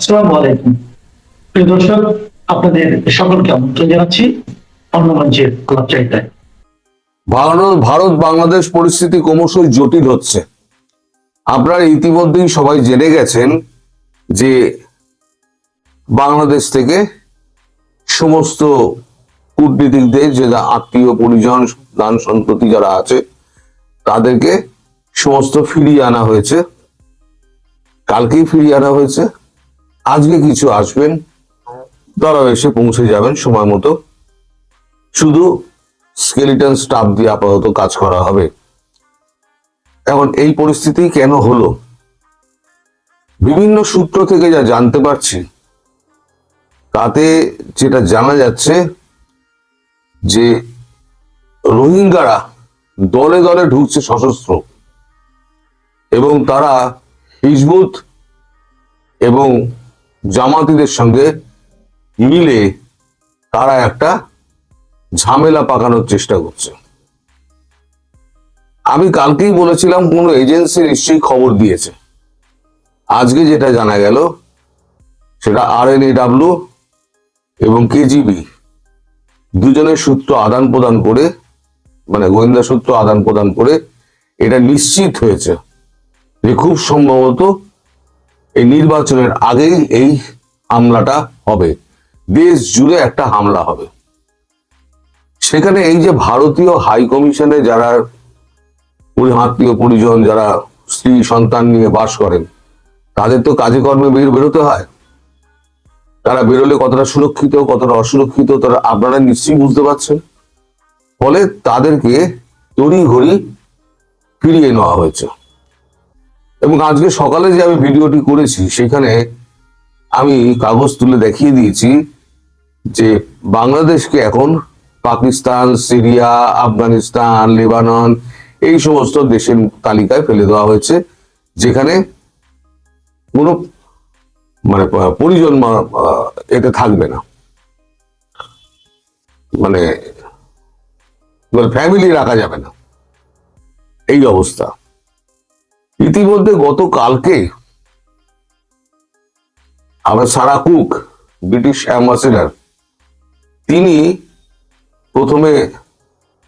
আসসালামু আলাইকুম। প্রিয় দর্শক, আপনাদের সকলকে আমন্ত্রণ জানাচ্ছি অন্য মঞ্চের আলাপচারিতায় ভারত বাংলাদেশ পরিস্থিতি ক্রমশই জটিল হচ্ছে। আপনারা ইতিমধ্যেই সবাই জেনে গেছেন যে বাংলাদেশ থেকে সমস্ত কূটনীতিকদের, যে আত্মীয় পরিজন দান সন্ততি যারা আছে, তাদেরকে সমস্ত ফিরিয়ে আনা হয়েছে। কালকেই ফিরিয়ে আনা হয়েছে। আজকে কিছু আসবেন তারাও এসে পৌঁছে যাবেন সময় মতো। শুধু স্কেলিটন স্টাফ দিয়ে আপাতত কাজ করা হবে। এখন এই পরিস্থিতি কেন হলো? বিভিন্ন সূত্র থেকে যা জানতে পারছি, তাতে যেটা জানা যাচ্ছে যে রোহিঙ্গারা দলে দলে ঢুকছে সশস্ত্র এবং তারা হিজবুত এবং জামাতিদের সঙ্গে মিলে তারা একটা ঝামেলা পাকানোর চেষ্টা করছে। আমি কালকেই বলেছিলাম, কোন এজেন্সি নিশ্চয়ই খবর দিয়েছে। আজকে যেটা জানা গেল, সেটা আর এন ডাব্লিউ এবং কেজিবি দুজনের সূত্র আদান প্রদান করে মানে গোয়েন্দা সূত্র আদান প্রদান করে, এটা নিশ্চিত হয়েছে যে খুব সম্ভবত এই নির্বাচনের আগেই এই হামলাটা হবে। দেশ জুড়ে একটা হামলা হবে। সেখানে এই যে ভারতীয় হাই কমিশনে যারা আত্মীয় পরিজন, যারা স্ত্রী, সন্তান নিয়ে বাস করেন, তাদের তো কাজে কর্মে বের বেরোতে হয়। তারা বেরোলে কতটা সুরক্ষিত, কতটা অসুরক্ষিত, তারা আপনারা নিশ্চয়ই বুঝতে পারছেন। ফলে তাদেরকে তড়ি ঘড়ি ফিরিয়ে নেওয়া হয়েছে। এবং আজকে সকালে যে আমি ভিডিওটি করেছি, সেখানে আমি কাগজ তুলে দেখিয়ে দিয়েছি যে বাংলাদেশকে এখন পাকিস্তান, সিরিয়া, আফগানিস্তান, লেবানন এই সমস্ত দেশের তালিকায় ফেলে দেওয়া হয়েছে, যেখানে কোনো মানে পরিজন এতে থাকবে না। মানে ফ্যামিলি রাখা যাবে না। এই অবস্থা। ইতিমধ্যে গতকালকে আমরা সারা কুক, ব্রিটিশ অ্যাম্বাসেডার, তিনি প্রথমে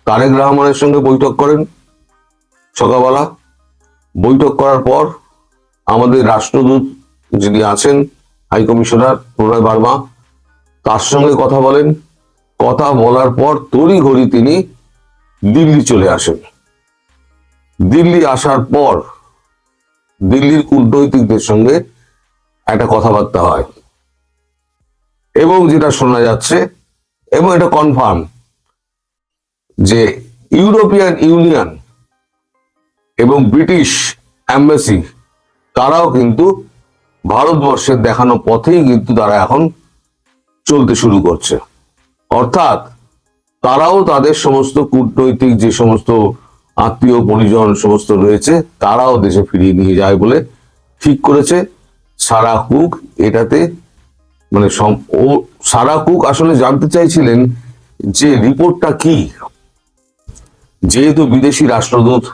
তারেক রহমানের সঙ্গে বৈঠক করেন সকালবেলা। বৈঠক করার পর আমাদের রাষ্ট্রদূত যিনি আছেন, হাই কমিশনার প্রণয় বার্মা, তার সঙ্গে কথা বলেন। কথা বলার পর তড়ি ঘড়ি তিনি দিল্লি চলে আসেন। দিল্লি আসার পর দিল্লির কূটনৈতিকদের সঙ্গে একটা কথাবার্তা হয়। এবং যেটা শোনা যাচ্ছে, এবং এটা কনফার্ম যে ইউরোপিয়ান ইউনিয়ন এবং ব্রিটিশ অ্যাম্বাসি তারাও কিন্তু ভারতবর্ষের দেখানো পথেই কিন্তু তারা এখন চলতে শুরু করছে। অর্থাৎ তারাও তাদের সমস্ত কূটনৈতিক যে সমস্ত আত্মীয় পরিজন সমস্ত রয়েছে, তারাও দেশে ফিরিয়ে নিয়ে যায় বলে ঠিক করেছে। সারা কুক এটাতে মানে ও সারা কুক আসলে জানতে চাইছিলেন যে রিপোর্টটা কি? যেহেতু বিদেশি রাষ্ট্রদূত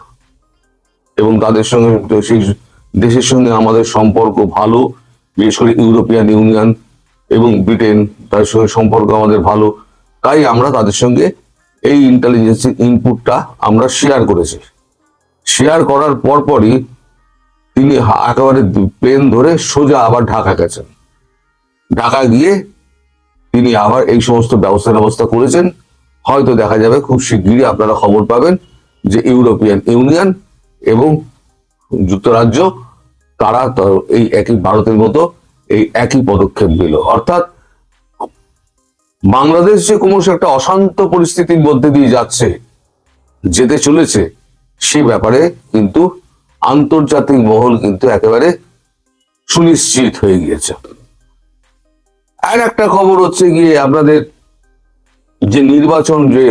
এবং তাদের সঙ্গে সেই দেশের সঙ্গে আমাদের সম্পর্ক ভালো, বিশেষ করে ইউরোপিয়ান ইউনিয়ন এবং ব্রিটেন, তাদের সঙ্গে সম্পর্ক আমাদের ভালো, তাই আমরা তাদের সঙ্গে এই ইন্টেলিজেন্স ইনপুটটা আমরা শেয়ার করেছি। শেয়ার করার পরপরই তিনি একেবারে পেন ধরে সোজা আবার ঢাকা গেছেন। ঢাকা গিয়ে তিনি আবার এই সমস্ত ব্যবস্থা ব্যবস্থা করেছেন। হয়তো দেখা যাবে খুব শিগগিরই আপনারা খবর পাবেন যে ইউরোপিয়ান ইউনিয়ন এবং যুক্তরাজ্য তারা এই একই, ভারতের মতো এই একই পদক্ষেপ দিল অর্থাৎ বাংলাদেশ যে ক্রমশ একটা অশান্ত পরিস্থিতির মধ্যে দিয়ে যাচ্ছে যেতে চলেছে সে ব্যাপারে কিন্তু আন্তর্জাতিক মহল কিন্তু একেবারে সুনিশ্চিত হয়ে গিয়েছে। আর একটা খবর হচ্ছে গিয়ে আপনাদের যে নির্বাচন যে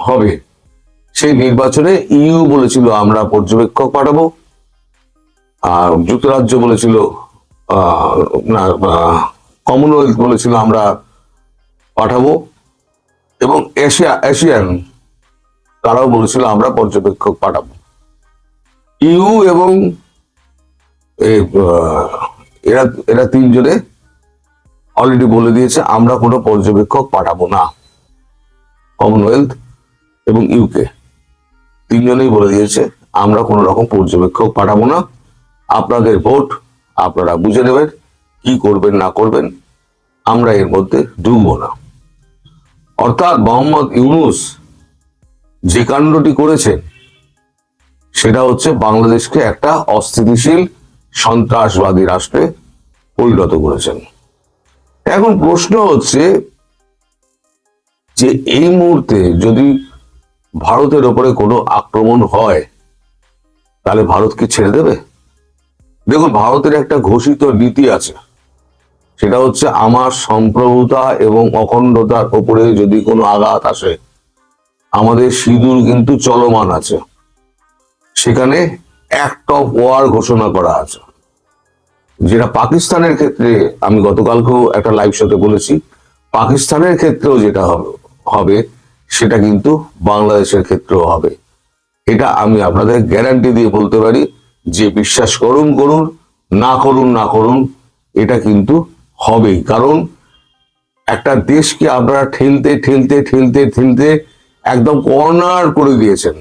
হবে সেই নির্বাচনে ইউ বলেছিল আমরা পর্যবেক্ষক পাঠাবো আর যুক্তরাজ্য বলেছিল আহ, কমনওয়েলথ বলেছিল আমরা পাঠাবো এবং এশিয়া, এশিয়ান তারাও বলেছিল আমরা পর্যবেক্ষক পাঠাবো। ইউ এবং এরা এরা তিনজনে অলরেডি বলে দিয়েছে, আমরা কোনো পর্যবেক্ষক পাঠাবো না। কমনওয়েলথ এবং ইউকে তিনজনেই বলে দিয়েছে, আমরা কোনো রকম পর্যবেক্ষক পাঠাবো না। আপনাদের ভোট আপনারা বুঝে নেবেন, কি করবেন, না করবেন, আমরা এর মধ্যে ঢুকবো না। অর্থাৎ মোহাম্মদ ইউনুস যে কাণ্ডটি করেছেন সেটা হচ্ছে বাংলাদেশকে একটা অস্থিতিশীল সন্ত্রাসবাদী রাষ্ট্রে পরিণত করেছেন। এখন প্রশ্ন হচ্ছে যে এই মুহূর্তে যদি ভারতের ওপরে কোনো আক্রমণ হয়, তাহলে ভারতকে ছেড়ে দেবে? দেখুন, ভারতের একটা ঘোষিত নীতি আছে। সেটা হচ্ছে আমার সম্প্রভুতা এবং অখণ্ডতার ওপরে যদি কোনো আঘাত আসে, আমাদের সিঁদুর কিন্তু চলমান আছে। সেখানে অ্যাক্ট অফ ওয়ার ঘোষণা করা আছে। যেটা পাকিস্তানের ক্ষেত্রে, আমি গতকালকেও একটা লাইভ শোতে বলেছি, পাকিস্তানের ক্ষেত্রেও যেটা হবে সেটা কিন্তু বাংলাদেশের ক্ষেত্রেও হবে। এটা আমি আপনাদের গ্যারান্টি দিয়ে বলতে পারি, যে বিশ্বাস করুন করুন, না করুন না করুন, এটা কিন্তু হবেই কারণ একটা দেশকে আপনারা ঠেলতে ঠেলতে ঠেলতে ঠেলতে একদম কর্নার করে দিয়েছেন।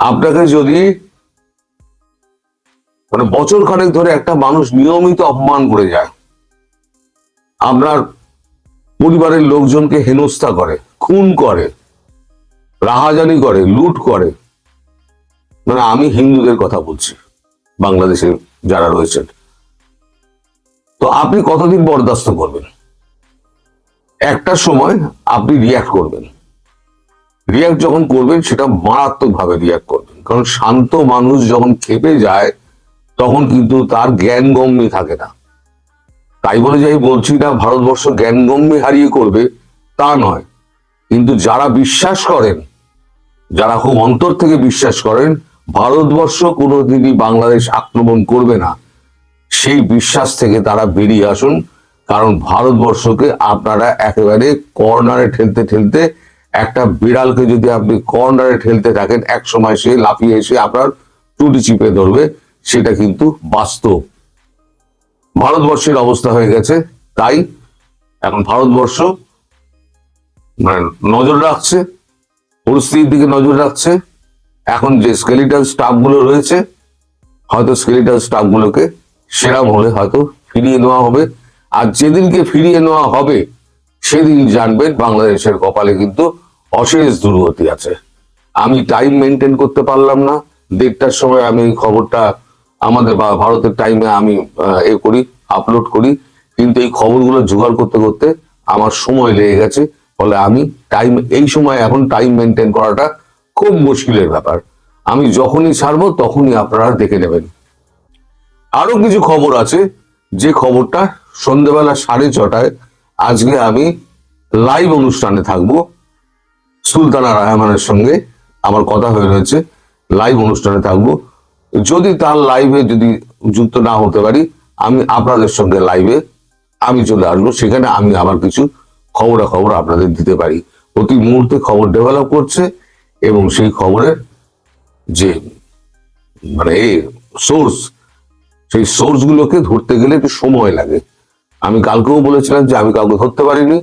আপনাকে যদি মানে বছর খানেক ধরে একটা মানুষ নিয়মিত অপমান করে যায়, আপনার পরিবারের লোকজনকে হেনস্থা করে, খুন করে, রাহাজানি করে, লুট করে মানে আমি হিন্দুদের কথা বলছি বাংলাদেশে যারা রয়েছেন। তো আপনি কতদিন বরদাস্ত করবেন? একটা সময় আপনি রিয়াক্ট করবেন। রিয়াক্ট যখন করবেন, সেটা মারাত্মক ভাবে রিয়াক্ট করবেন। কারণ শান্ত মানুষ যখন খেপে যায়, তখন কিন্তু তার জ্ঞানগম্যি থাকে না। তাই বলে যে বলছি না, ভারতবর্ষ জ্ঞানগম্যি হারিয়ে করবে, তা নয়। কিন্তু যারা বিশ্বাস করেন, যারা খুব অন্তর থেকে বিশ্বাস করেন, ভারতবর্ষ কোনোদিনই বাংলাদেশ আক্রমণ করবে না। সেই বিশ্বাস থেকে তারা বেরিয়ে আসুন, কারণ ভারতবর্ষকে আপনারা একেবারে কর্নারে ঠেলতে ঠেলতে একটা বিড়ালকে যদি আপনি কর্নারে ঠেলতে থাকেন এক সময় সে লাফিয়ে এসে আপনার টুটি চিপে ধরবে, সেটা কিন্তু বাস্তব। ভারতবর্ষের অবস্থা হয়ে গেছে, তাই এখন ভারতবর্ষ মানে নজর রাখছে, পরিস্থিতির দিকে নজর রাখছে। এখন যে স্কেলিটাল স্টাফগুলো রয়েছে, হয়তো স্কেলিটাল স্টাফ গুলোকে সেরাম হলে হয়তো ফিরিয়ে নেওয়া হবে। আর যেদিনকে ফিরিয়ে নেওয়া হবে সেদিন জানবেন বাংলাদেশের কপালে কিন্তু অশেষ দুর্গতি আছে। আমি টাইম মেনটেন করতে পারলাম না। দেড়টার সময় আমি খবরটা আমাদের ভারতের টাইমে আমি এ করি আপলোড করি। কিন্তু এই খবরগুলো জোগাড় করতে করতে আমার সময় লেগে গেছে। ফলে আমি টাইম এই সময় এখন টাইম মেনটেন করাটা খুব মুশকিলের ব্যাপার। আমি যখনই ছাড়বো তখনই আপনারা দেখে নেবেন। আরও কিছু খবর আছে। যে খবরটা সন্ধ্যেবেলা সাড়ে ছটায় আজকে আমি লাইভ অনুষ্ঠানে থাকব। সুলতানা রাহমানের সঙ্গে আমার কথা হয়ে রয়েছে। লাইভ অনুষ্ঠানে থাকব। যদি তার লাইভে যদি যুক্ত না হতে পারি, আমি আপনাদের সঙ্গে লাইভে আমি চলে আসব। সেখানে আমি আবার কিছু খবরাখবর আপনাদের দিতে পারি। প্রতি মুহূর্তে খবর ডেভেলপ করছে এবং সেই খবরের যে মানে সোর্স সেই সোর্স গুলোকে ধরতে গেলে একটু সময় লাগে। আমি কালকেও বলেছিলাম যে আমি কাউকে ধরতে পারিনি।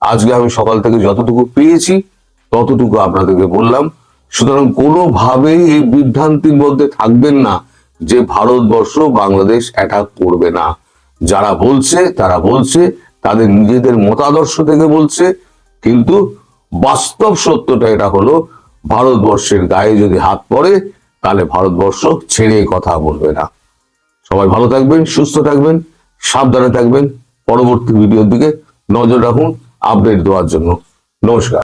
আজকে আমি সকাল থেকে যতটুকু পেয়েছি, ততটুকু আপনাদেরকে বললাম। সুতরাং কোনোভাবেই এই বিভ্রান্তির মধ্যে থাকবেন না যে ভারতবর্ষ, বাংলাদেশ অ্যাটাক করবে না। যারা বলছে, তারা বলছে, তাদের নিজেদের মতাদর্শ থেকে বলছে, কিন্তু বাস্তব সত্যটা এটা হলো, ভারতবর্ষের গায়ে যদি হাত পড়ে, তাহলে ভারতবর্ষ ছেড়ে কথা বলবে না। সবাই ভালো থাকবেন, সুস্থ থাকবেন, সাবধানে থাকবেন। পরবর্তী ভিডিওর দিকে নজর রাখুন আপডেট দেওয়ার জন্য। নমস্কার।